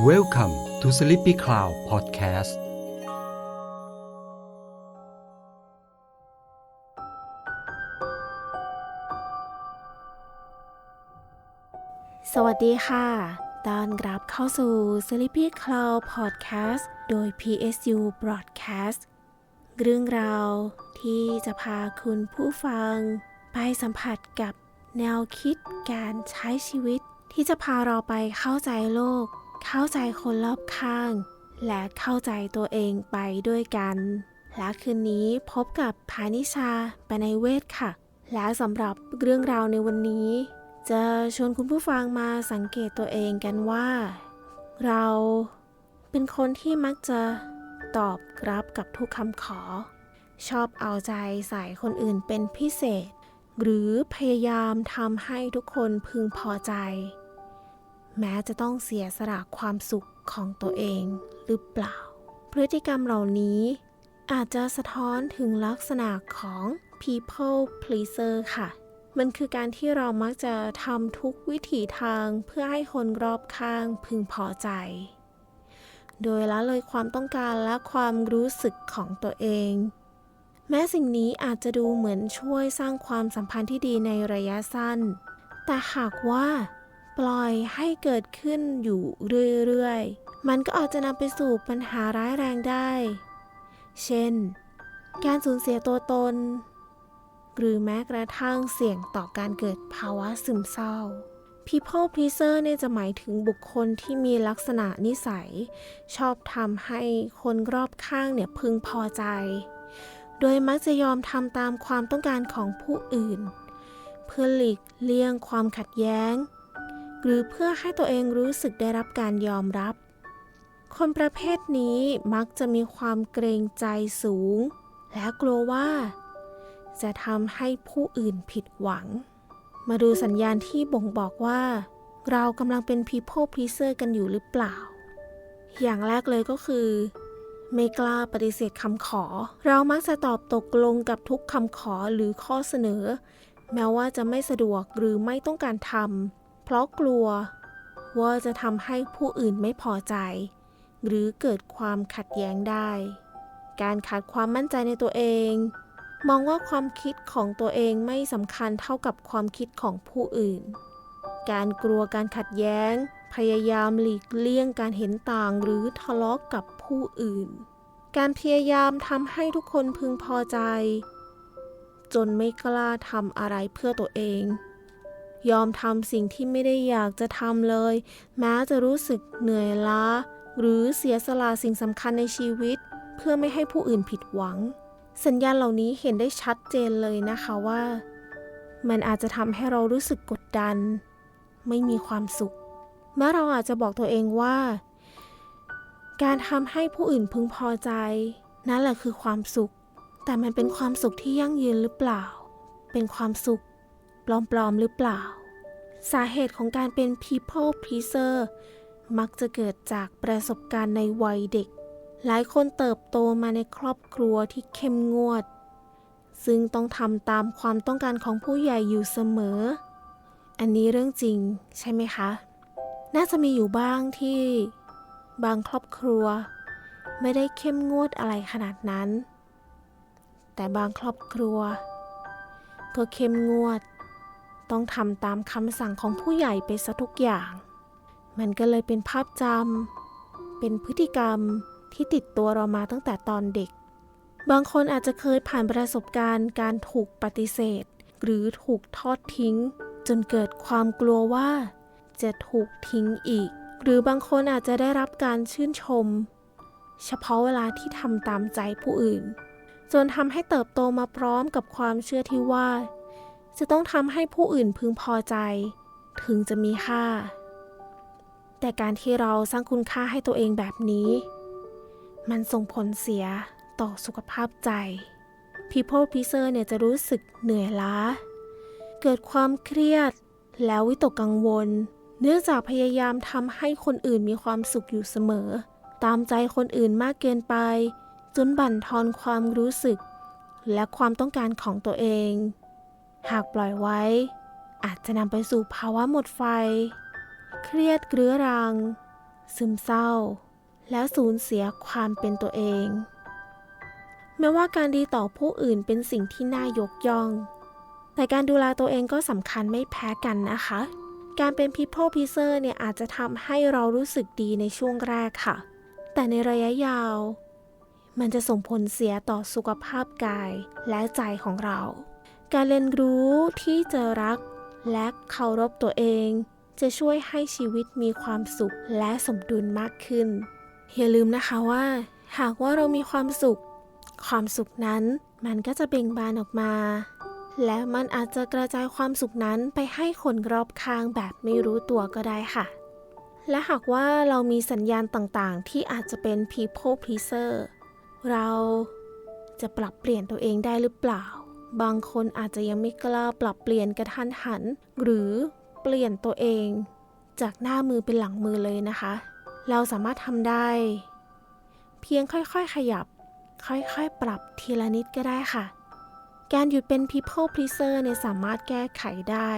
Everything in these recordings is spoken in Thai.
Welcome to Sleepy Cloud Podcast สวัสดีค่ะตอนกลับเข้าสู่ Sleepy Cloud Podcast โดย PSU Broadcast เรื่องราวที่จะพาคุณผู้ฟัง ไปสัมผัสกับแนวคิดการใช้ชีวิต ที่จะพาเราไปเข้าใจโลก เข้าใจคนรอบข้าง และเข้าใจตัวเองไปด้วยกัน และคืนนี้พบกับพานิชาปนัยเวทค่ะ และสำหรับเรื่องราวในวันนี้ จะชวนคุณผู้ฟังมาสังเกตตัวเองกันว่า เราเป็นคนที่มักจะตอบรับกับทุกคำขอ ชอบเอาใจใส่คนอื่นเป็นพิเศษ หรือพยายามทำให้ทุกคนพึงพอใจ แม้จะต้องเสียสละความสุขของตัวเองหรือเปล่า พฤติกรรมเหล่านี้ อาจจะสะท้อนถึงลักษณะของ people pleaser ค่ะ มันคือการที่เรามักจะทำทุกวิถีทางเพื่อให้คนรอบข้างพึงพอใจ โดยละเลยความต้องการและความรู้สึกของตัวเอง แม้สิ่งนี้อาจจะดูเหมือนช่วยสร้างความสัมพันธ์ที่ดีในระยะสั้น แต่หากว่า ปล่อยให้เกิดขึ้นอยู่เรื่อยๆ มันก็อาจจะนำไปสู่ปัญหาร้ายแรงได้ เช่น การสูญเสียตัวตน หรือแม้กระทั่งเสี่ยงต่อการเกิดภาวะซึมเศร้า People pleaser เนี่ยจะหมายถึงบุคคลที่มีลักษณะนิสัย ชอบทำให้คนรอบข้างเนี่ยพึงพอใจ โดยมักจะยอมทำตามความต้องการของผู้อื่น เพื่อหลีกเลี่ยงความขัดแย้ง หรือเพื่อให้ตัวเองรู้สึกได้รับการยอมรับ คนประเภทนี้มักจะมีความเกรงใจสูง และกลัวว่า จะทำให้ผู้อื่นผิดหวัง มาดูสัญญาณที่บ่งบอกว่า เรากำลังเป็น people pleaser กันอยู่หรือเปล่า อย่างแรกเลยก็คือ ไม่กล้าปฏิเสธคำขอ เรามักจะตอบตกลงกับทุกคำขอหรือข้อเสนอ แม้ว่าจะไม่สะดวกหรือไม่ต้องการทำ เพราะกลัวว่าจะทำให้ผู้อื่นไม่พอใจ หรือเกิดความขัดแย้งได้ การขาดความมั่นใจในตัวเอง มองว่าความคิดของตัวเองไม่สำคัญเท่ากับความคิดของผู้อื่น การกลัวการขัดแย้ง พยายามหลีกเลี่ยงการเห็นต่างหรือทะเลาะกกับผู้อื่น การพยายามทำให้ทุกคนพึงพอใจ จนไม่กล้าทำอะไรเพื่อตัวเอง ยอมทำสิ่งที่ไม่ได้อยากจะทำเลย แม้จะรู้สึกเหนื่อยล้า หรือเสียสละสิ่งสำคัญในชีวิต เพื่อไม่ให้ผู้อื่นผิดหวัง สัญญาณเหล่านี้เห็นได้ชัดเจนเลยนะคะว่า มันอาจจะทำให้เรารู้สึกกดดัน ไม่มีความสุขเมื่อเราอาจจะบอกตัวเองว่า การทำให้ผู้อื่นพึงพอใจ นั่นแหละคือความสุข แต่มันเป็นความสุขที่ยั่งยืนหรือเปล่า เป็นความสุข ปลอมๆหรือเปล่า สาเหตุของการเป็น people pleaser มักจะเกิดจากประสบการณ์ในวัยเด็ก หลายคนเติบโตมาในครอบครัวที่เข้มงวด ซึ่งต้องทำตามความต้องการของผู้ใหญ่อยู่เสมอ อันนี้เรื่องจริงใช่ไหมคะ น่าจะมีอยู่บ้างที่บางครอบครัว ไม่ได้เข้มงวดอะไรขนาดนั้น แต่บางครอบครัว ก็เข้มงวด ต้องทำตามคำสั่งของผู้ใหญ่ไปซะทุกอย่าง มันก็เลยเป็นภาพจำ เป็นพฤติกรรมที่ติดตัวเรามาตั้งแต่ตอนเด็ก บางคนอาจจะเคยผ่านประสบการณ์การถูกปฏิเสธ หรือถูกทอดทิ้ง จนเกิดความกลัวว่า จะถูกทิ้งอีก หรือบางคนอาจจะได้รับการชื่นชม เฉพาะเวลาที่ทำตามใจผู้อื่น จนทำให้เติบโตมาพร้อมกับความเชื่อที่ว่า จะต้องทำให้ผู้อื่นพึงพอใจ ถึงจะมีค่า แต่การที่เราสร้างคุณค่าให้ตัวเองแบบนี้ มันส่งผลเสียต่อสุขภาพใจ People pleaser เนี่ยจะรู้สึกเหนื่อยล้า เกิดความเครียดแล้ววิตกกังวล เนื่องจากพยายามทำให้คนอื่นมีความสุขอยู่เสมอ ตามใจคนอื่นมากเกินไป จนบั่นทอนความรู้สึก และความต้องการของตัวเอง หากปล่อยไว้ อาจจะนำไปสู่ภาวะหมดไฟ เครียดเรื้อรัง ซึมเศร้า และสูญเสียความเป็นตัวเอง แม้ว่าการดีต่อผู้อื่นเป็นสิ่งที่น่ายกย่อง แต่การดูแลตัวเองก็สำคัญไม่แพ้กันนะคะ การเป็น people pleaser เนี่ยอาจจะทำให้เรารู้สึกดีในช่วงแรกค่ะ แต่ในระยะยาวมันจะส่งผลเสียต่อสุขภาพกายและใจของเรา การเรียนรู้ที่จะรักและเคารพตัวเอง จะช่วยให้ชีวิตมีความสุขและสมดุลมากขึ้น อย่าลืมนะคะว่า หากว่าเรามีความสุข ความสุขนั้นมันก็จะเบ่งบานออกมา และมันอาจจะกระจายความสุขนั้นไปให้คนรอบข้างแบบไม่รู้ตัวก็ได้ค่ะ และหากว่าเรามีสัญญาณต่างๆ ที่อาจจะเป็น people pleaser เราจะปรับเปลี่ยนตัวเองได้หรือเปล่า บางคนอาจจะยังไม่กล้าปรับเปลี่ยนกระทันหัน หรือเปลี่ยนตัวเอง จากหน้ามือเป็นหลังมือเลยนะคะ เราสามารถทำได้ เพียงค่อยๆขยับ ค่อยๆ ปรับทีละนิดก็ได้ค่ะ การหยุดเป็น people pleaser เนี่ยสามารถแก้ไขได้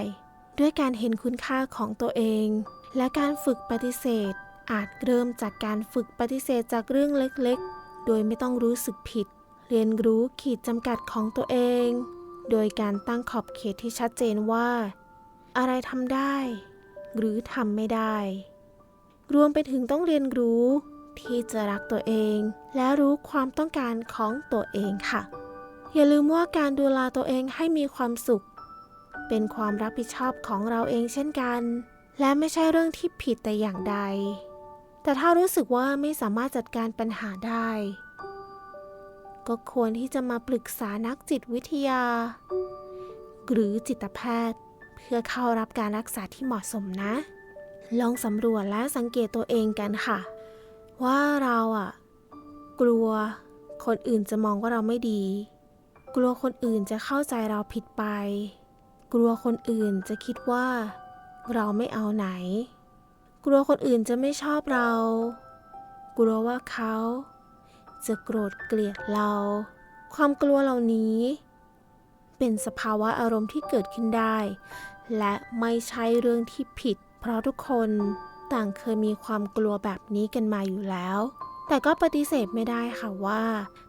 ด้วยการเห็นคุณค่าของตัวเอง และการฝึกปฏิเสธ อาจเริ่มจากการฝึกปฏิเสธจากเรื่องเล็กๆ โดยไม่ต้องรู้สึกผิด เรียนรู้ขีดจำกัดของตัวเอง โดยการตั้งขอบเขตที่ชัดเจนว่า อะไรทำได้ หรือทำไม่ได้ รวมไปถึงต้องเรียนรู้ที่จะรักตัวเอง และรู้ความต้องการของตัวเองค่ะ อย่าลืมว่าการดูแลตัวเองให้มีความสุข เป็นความรับผิดชอบของเราเองเช่นกัน และไม่ใช่เรื่องที่ผิดแต่อย่างใด แต่ถ้ารู้สึกว่าไม่สามารถจัดการปัญหาได้ ก็ควรที่จะมาปรึกษานักจิตวิทยา หรือจิตแพทย์ เพื่อเข้ารับการรักษาที่เหมาะสมนะ ลองสำรวจและสังเกตตัวเองกันค่ะ ว่าเราอะ กลัวคนอื่นจะมองว่าเราไม่ดี กลัวคนอื่นจะเข้าใจเราผิดไป กลัวคนอื่นจะคิดว่า เราไม่เอาไหน กลัวคนอื่นจะไม่ชอบเรา กลัวว่าเขา จะโกรธเกลียดเรา ความกลัวเหล่านี้ เป็นสภาวะอารมณ์ที่เกิดขึ้นได้ และไม่ใช่เรื่องที่ผิด เพราะทุกคนต่างเคยมีความกลัวแบบนี้กันมาอยู่แล้ว แต่ก็ปฏิเสธไม่ได้ค่ะว่า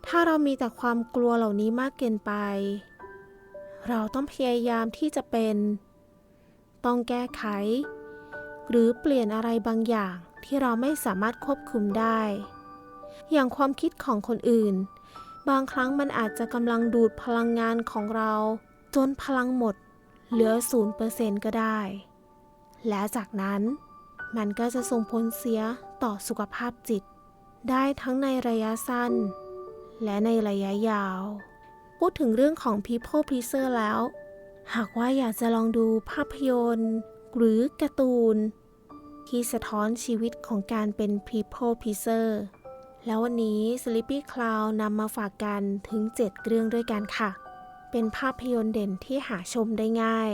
ถ้าเรามีแต่ความกลัวเหล่านี้มากเกินไป เราต้องพยายามที่จะเป็น ต้องแก้ไข หรือเปลี่ยนอะไรบางอย่างที่เราไม่สามารถควบคุมได้ อย่างความคิดของคนอื่น บางครั้งมันอาจจะกำลังดูดพลังงานของเรา จนพลังหมด เหลือ 0%ก็ได้ และจากนั้น มันก็จะส่งผลเสียต่อสุขภาพจิต ได้ทั้งในระยะสั้น และในระยะยาว พูดถึงเรื่องของ people pleaser แล้ว หากว่าอยากจะลองดูภาพยนตร์ หรือการ์ตูนที่สะท้อนชีวิตของการเป็น people pleaser แล้ววันนี้ Sleepy Cloud นำมาฝากกันถึง 7 เรื่องด้วยกันค่ะ เป็นภาพยนตร์เด่นที่หาชมได้ง่าย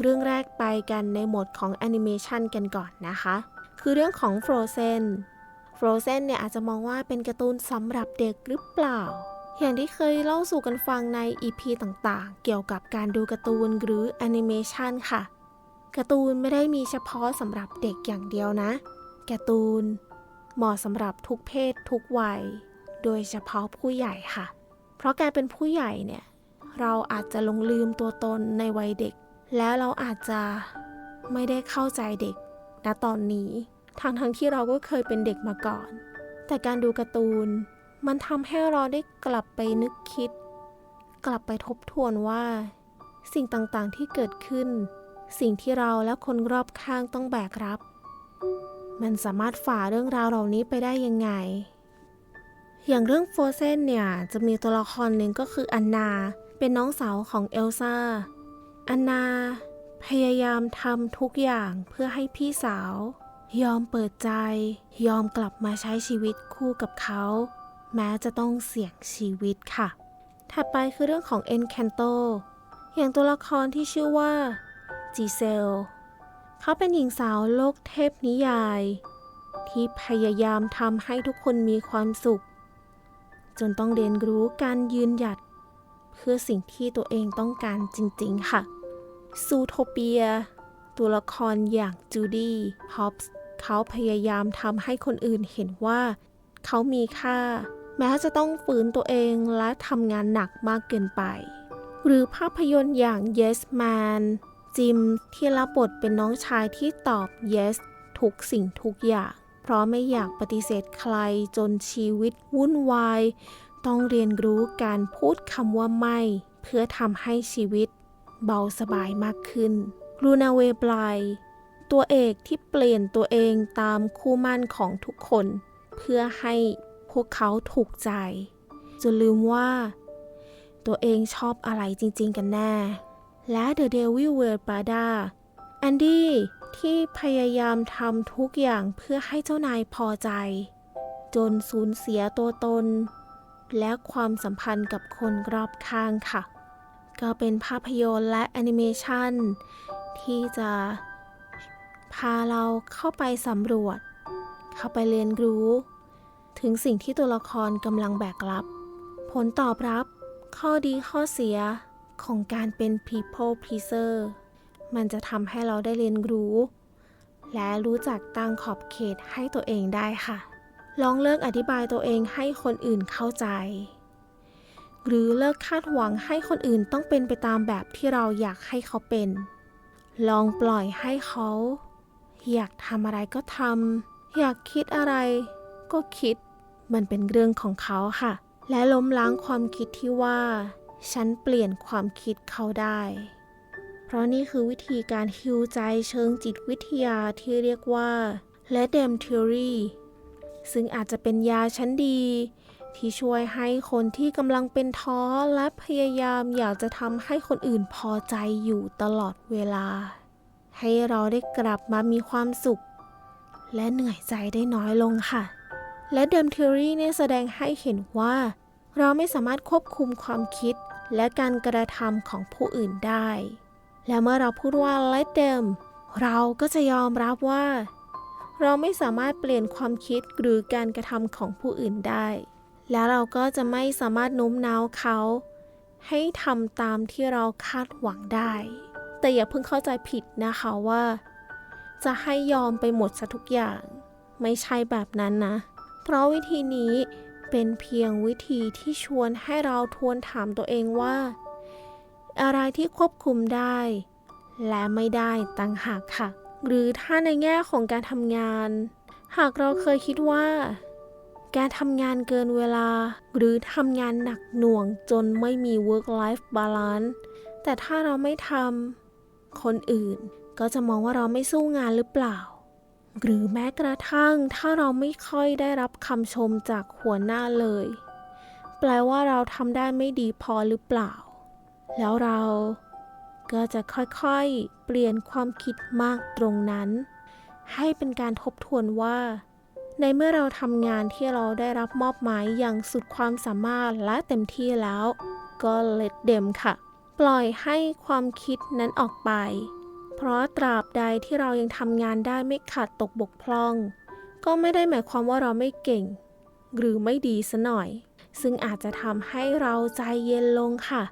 เรื่องแรกไปกันในโหมดของแอนิเมชันกันก่อนนะคะ คือเรื่องของ Frozen Frozen เนี่ยอาจจะมองว่าเป็นการ์ตูนสำหรับเด็กหรือเปล่า อย่างที่เคยเล่าสู่กันฟังใน EP ต่างๆ เกี่ยวกับการดูการ์ตูนหรือแอนิเมชันค่ะ การ์ตูนไม่ได้มีเฉพาะสำหรับเด็กอย่างเดียวนะ การ์ตูน เหมาะสำหรับทุกเพศทุกวัย โดยเฉพาะผู้ใหญ่ค่ะ เพราะการเป็นผู้ใหญ่เนี่ย เราอาจจะลงลืมตัวตนในวัยเด็ก แล้วเราอาจจะไม่ได้เข้าใจเด็กณตอนนี้ทั้งทั้งๆที่เราก็เคยเป็นเด็กมาก่อน แต่การดูการ์ตูน มันทำให้เราได้กลับไปนึกคิด กลับไปทบทวนว่า สิ่งต่างๆที่เกิดขึ้น สิ่งที่เราและคนรอบข้างต้องแบกรับ มันสามารถฝ่าเรื่องราวเหล่านี้ไปได้ยังไง อย่างเรื่องโฟเซนเนี่ย จะมีตัวละครหนึ่งก็คืออันนา เป็นน้องสาวของเอลซ่า อันนา พยายามทำทุกอย่างเพื่อให้พี่สาว ยอมเปิดใจ ยอมกลับมาใช้ชีวิตคู่กับเขา แม้จะต้องเสี่ยงชีวิตค่ะ ถัดไปคือเรื่องของ Encanto อย่างตัวละครที่ชื่อว่าจีเซล เขาเป็นหญิงสาวโลกเทพนิยาย ที่พยายามทำให้ทุกคนมีความสุข จนต้องเรียนรู้การยืนหยัด เพื่อสิ่งที่ตัวเองต้องการจริงๆค่ะซูโทเปีย ตัวละครอย่างจูดี้ฮอปส์เขาพยายามทำให้คนอื่นเห็นว่า เขามีค่า แม้จะต้องฝืนตัวเองและทำงานหนักมากเกินไป หรือภาพยนตร์อย่าง Yes Man จิมที่รับบทเป็นน้องชายที่ตอบ yes ทุกสิ่งทุกอย่าง เพราะไม่อยากปฏิเสธใครจนชีวิตวุ่นวาย ต้องเรียนรู้การพูดคำว่าไม่ เพื่อทำให้ชีวิตเบาสบายมากขึ้นลูนาเวบไลตัวเอกที่เปลี่ยนตัวเองตามคู่มั่นของทุกคน เพื่อให้พวกเขาถูกใจจนลืมว่า ตัวเองชอบอะไรจริง ๆ กันแน่ และ The Devil Wears Prada แอนดี้ที่พยายามทำทุกอย่างเพื่อให้เจ้านายพอใจ จนสูญเสียตัวตน และความสัมพันธ์กับคนรอบข้างค่ะ ก็เป็นภาพยนตร์และแอนิเมชันที่จะพาเราเข้าไปสำรวจ เข้าไปเรียนรู้ ถึงสิ่งที่ตัวละครกำลังแบกรับ ผลตอบรับ ข้อดีข้อเสีย ของการเป็น people pleaser มันจะทำให้เราได้เรียนรู้ และรู้จักตั้งขอบเขตให้ตัวเองได้ค่ะ ลองเลิกอธิบายตัวเองให้คนอื่นเข้าใจ หรือเลิกคาดหวังให้คนอื่นต้องเป็นไปตามแบบที่เราอยากให้เขาเป็น ลองปล่อยให้เขา อยากทำอะไรก็ทำ อยากคิดอะไรก็คิด มันเป็นเรื่องของเขาค่ะ และล้มล้างความคิดที่ว่า ฉันเปลี่ยนความคิดเขาได้ เพราะนี่คือวิธีการฮิวใจเชิงจิตวิทยาที่เรียกว่า Let them theory ซึ่งอาจจะเป็นยาชั้นดี ที่ช่วยให้คนที่กำลังเป็นท้อและพยายามอยากจะทำให้คนอื่นพอใจอยู่ตลอดเวลา ให้เราได้กลับมามีความสุข และเหนื่อยใจได้น้อยลงค่ะ และเดมเทอรีเนี่ยแสดงให้เห็นว่า เราไม่สามารถควบคุมความคิด และการกระทำของผู้อื่นได้ และเมื่อเราพูดว่า let them เราก็จะยอมรับว่า เราไม่สามารถเปลี่ยนความคิดหรือการกระทำของผู้อื่นได้ และเราก็จะไม่สามารถโน้มน้าวเขา ให้ทำตามที่เราคาดหวังได้ แต่อย่าเพิ่งเข้าใจผิดนะคะว่า จะให้ยอมไปหมดซะทุกอย่าง ไม่ใช่แบบนั้นนะ เพราะวิธีนี้ เป็นเพียงวิธีที่ชวนให้เราทวนถามตัวเองว่า อะไรที่ควบคุมได้ และไม่ได้ตั้งหากค่ะ หรือถ้าในแง่ของการทำงาน หากเราเคยคิดว่า การทำงานเกินเวลา หรือทำงานหนักหน่วงจนไม่มี work life balance แต่ถ้าเราไม่ทำคนอื่นก็จะมองว่าเราไม่สู้งานหรือเปล่า หรือแม้กระทั่งถ้าเราไม่ค่อยได้รับคำชมจากหัวหน้าเลย แปลว่าเราทำได้ไม่ดีพอหรือเปล่า แล้วเราก็จะค่อยๆ เปลี่ยนความคิดมากตรงนั้น ให้เป็นการทบทวนว่า ในเมื่อเราทำงานที่เราได้รับมอบหมายอย่างสุดความสามารถและเต็มที่แล้ว ก็เลดเดมค่ะ ปล่อยให้ความคิดนั้นออกไป ราะตราบใดที่เรายังทำงานได้ไม่ขาดตกบกพร่อง ก็ไม่ได้หมายความว่าเราไม่เก่ง หรือไม่ดีซะหน่อย ซึ่งอาจจะทำให้เราใจเย็นลงค่ะ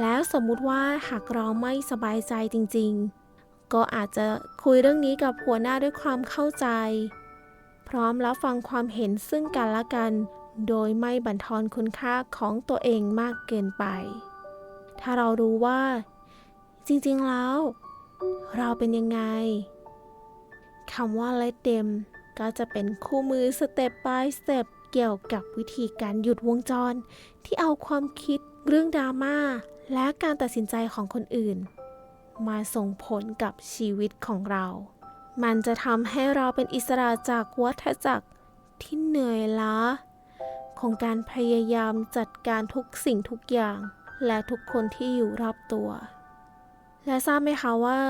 แล้วสมมุติว่าหากเราไม่สบายใจจริงๆ ก็อาจจะคุยเรื่องนี้กับหัวหน้าด้วยความเข้าใจ พร้อมรับฟังความเห็นซึ่งกันและกัน โดยไม่บั่นทอนคุณค่าของตัวเองมากเกินไป ถ้าเรารู้ว่าจริงๆ แล้ว เราเป็นยังไงคำว่า let them ก็จะเป็นคู่มือ step by step เกี่ยวกับวิธีการหยุดวงจร ที่เอาความคิดเรื่องดราม่าและการตัดสินใจของคนอื่น มาส่งผลกับชีวิตของเรา มันจะทำให้เราเป็นอิสระจากวัฏจักรที่เหนื่อยล้า ของการพยายามจัดการทุกสิ่งทุกอย่าง และทุกคนที่อยู่รอบตัว และทราบไหมคะว่า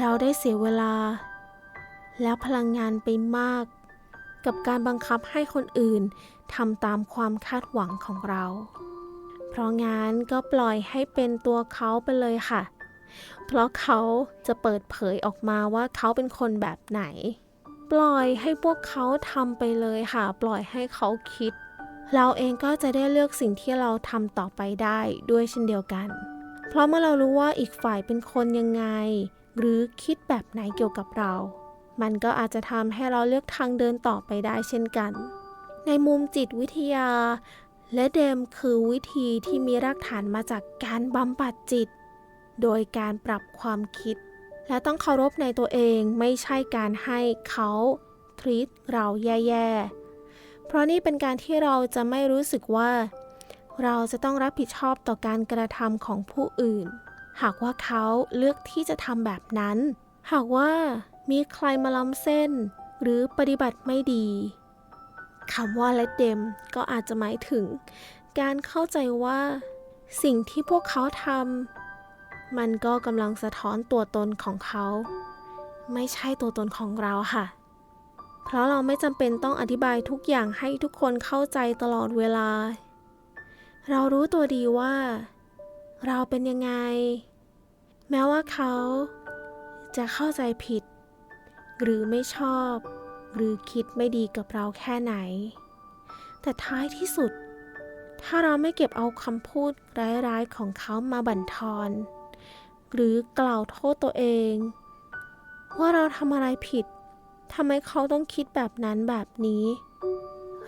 เราได้เสียเวลา และพลังงานไปมาก กับการบังคับให้คนอื่นทำตามความคาดหวังของเรา เพราะงั้นก็ปล่อยให้เป็นตัวเขาไปเลยค่ะ เพราะเขาจะเปิดเผยออกมาว่าเขาเป็นคนแบบไหน ปล่อยให้พวกเขาทำไปเลยค่ะ ปล่อยให้เขาคิด เราเองก็จะได้เลือกสิ่งที่เราทำต่อไปได้ด้วยเช่นเดียวกัน เพราะเมื่อเรารู้ว่าอีกฝ่ายเป็นคนยังไง หรือคิดแบบไหนเกี่ยวกับเรา มันก็อาจจะทำให้เราเลือกทางเดินต่อไปได้เช่นกัน ในมุมจิตวิทยา และเดมคือวิธีที่มีรากฐานมาจากการบำบัดจิต โดยการปรับความคิด และต้องเคารพในตัวเองไม่ใช่การให้เขาทรีตเราแย่ๆ เพราะนี่เป็นการที่เราจะไม่รู้สึกว่า เราจะต้องรับผิดชอบต่อการกระทำของผู้อื่น หากว่าเขาเลือกที่จะทำแบบนั้น หากว่ามีใครมาล้ำเส้น หรือปฏิบัติไม่ดีคำว่า let them ก็อาจจะหมายถึง การเข้าใจว่า สิ่งที่พวกเขาทำมันก็กำลังสะท้อนตัวตนของเขา ไม่ใช่ตัวตนของเราค่ะ เพราะเราไม่จำเป็นต้องอธิบายทุกอย่างให้ทุกคนเข้าใจตลอดเวลา เรารู้ตัวดีว่า เราเป็นยังไง แม้ว่าเขา จะเข้าใจผิด หรือไม่ชอบ หรือคิดไม่ดีกับเราแค่ไหน แต่ท้ายที่สุด ถ้าเราไม่เก็บเอาคำพูดร้ายๆของเขามาบั่นทอน หรือกล่าวโทษตัวเอง ว่าเราทำอะไรผิดทำไมเขาต้องคิดแบบนั้นแบบนี้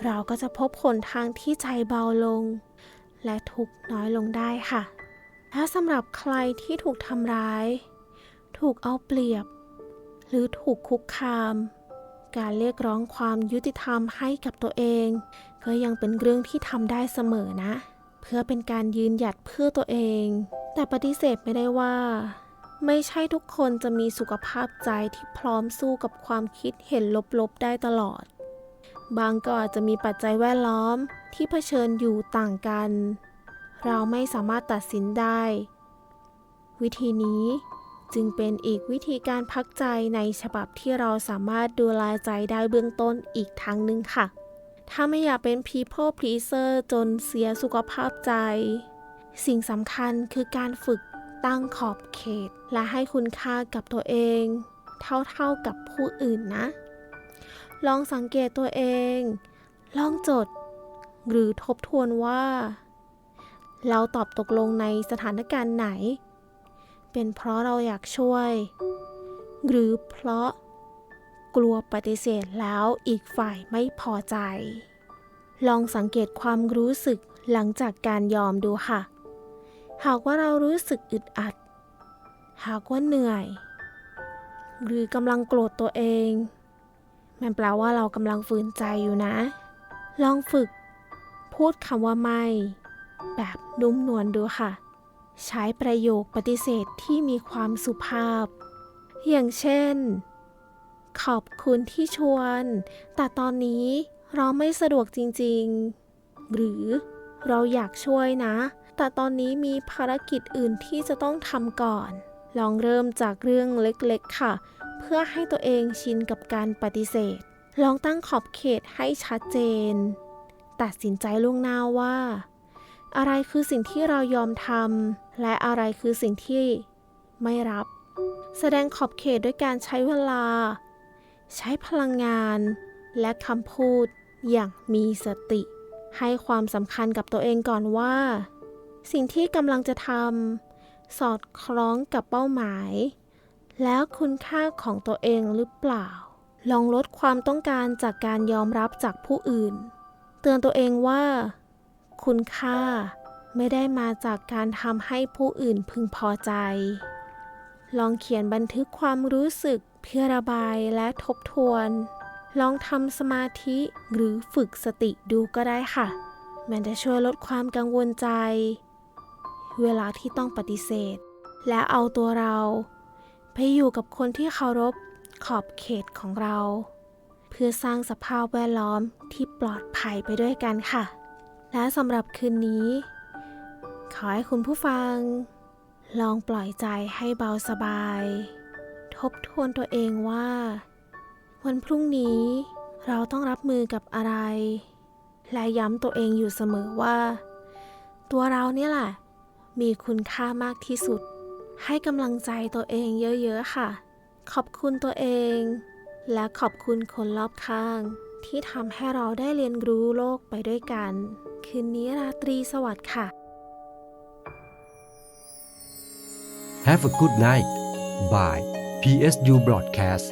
เราก็จะพบหนทางที่ใจเบาลง และทุกน้อยลงได้ค่ะ ถ้าสำหรับใครที่ถูกทำร้าย ถูกเอาเปรียบ หรือถูกคุกคาม การเรียกร้องความยุติธรรมให้กับตัวเอง ก็ยังเป็นเรื่องที่ทำได้เสมอนะ เพื่อเป็นการยืนหยัดเพื่อตัวเอง แต่ปฏิเสธไม่ได้ว่า ไม่ใช่ทุกคนจะมีสุขภาพใจที่พร้อมสู้กับความคิดเห็นลบๆได้ตลอด บางก็อาจจะมีปัจจัยแวดล้อม ที่เผชิญอยู่ต่างกัน เราไม่สามารถตัดสินได้ วิธีนี้จึงเป็นอีกวิธีการพักใจในฉบับที่เราสามารถดูแลใจได้เบื้องต้นอีกทางหนึ่งค่ะ ถ้าไม่อยากเป็น people pleaser จนเสียสุขภาพใจ สิ่งสำคัญคือการฝึกตั้งขอบเขต และให้คุณค่ากับตัวเอง เท่าๆกับผู้อื่นนะ ลองสังเกตตัวเอง ลองจด หรือทบทวนว่า เราตอบตกลงในสถานการณ์ไหน เป็นเพราะเราอยากช่วย หรือเพราะกลัวปฏิเสธแล้วอีกฝ่ายไม่พอใจ ลองสังเกตความรู้สึกหลังจากการยอมดูค่ะ หากว่าเรารู้สึกอึดอัด หากว่าเหนื่อย หรือกำลังโกรธตัวเอง มันแปลว่าเรากำลังฝืนใจอยู่นะ ลองฝึก พูดคำว่าไม่ แบบนุ่มนวลดูค่ะ ใช้ประโยคปฏิเสธที่มีความสุภาพ อย่างเช่น ขอบคุณที่ชวน แต่ตอนนี้เราไม่สะดวกจริงๆ หรือเราอยากช่วยนะ แต่ตอนนี้มีภารกิจอื่นที่จะต้องทำก่อน ลองเริ่มจากเรื่องเล็กๆ ค่ะ เพื่อให้ตัวเองชินกับการปฏิเสธ ลองตั้งขอบเขตให้ชัดเจน ตัดสินใจล่วงหน้าว่า อะไรคือสิ่งที่เรายอมทำและอะไรคือสิ่งที่ไม่รับ แสดงขอบเขตด้วยการใช้เวลา ใช้พลังงาน และคำพูดอย่างมีสติ ให้ความสำคัญกับตัวเองก่อนว่า สิ่งที่กำลังจะทำสอดคล้องกับเป้าหมาย แล้วคุณค่าของตัวเองหรือเปล่า ลองลดความต้องการจากการยอมรับจากผู้อื่น เตือนตัวเองว่า คุณค่าไม่ได้มาจากการทำให้ผู้อื่นพึงพอใจ ลองเขียนบันทึกความรู้สึกเพื่อระบายและทบทวน ลองทำสมาธิหรือฝึกสติดูก็ได้ค่ะ มันจะช่วยลดความกังวลใจ เวลาที่ต้องปฏิเสธ และเอาตัวเรา ไปอยู่กับคนที่เคารพขอบเขตของเรา พื่อสร้างสภาพแวดล้อมที่ปลอดภัยไปด้วยกันค่ะ และสำหรับคืนนี้ ขอให้คุณผู้ฟัง ลองปล่อยใจให้เบาสบาย ทบทวนตัวเองว่า วันพรุ่งนี้เราต้องรับมือกับอะไร และย้ำตัวเองอยู่เสมอว่า ตัวเราเนี่ยแหละ มีคุณค่ามากที่สุด ให้กำลังใจตัวเองเยอะ ๆ ค่ะ ขอบคุณตัวเอง และขอบคุณคนรอบข้าง ที่ทำให้เราได้เรียนรู้โลกไปด้วยกัน คืนนี้ราตรีสวัสดิ์ค่ะ Have a good night by PSU Broadcast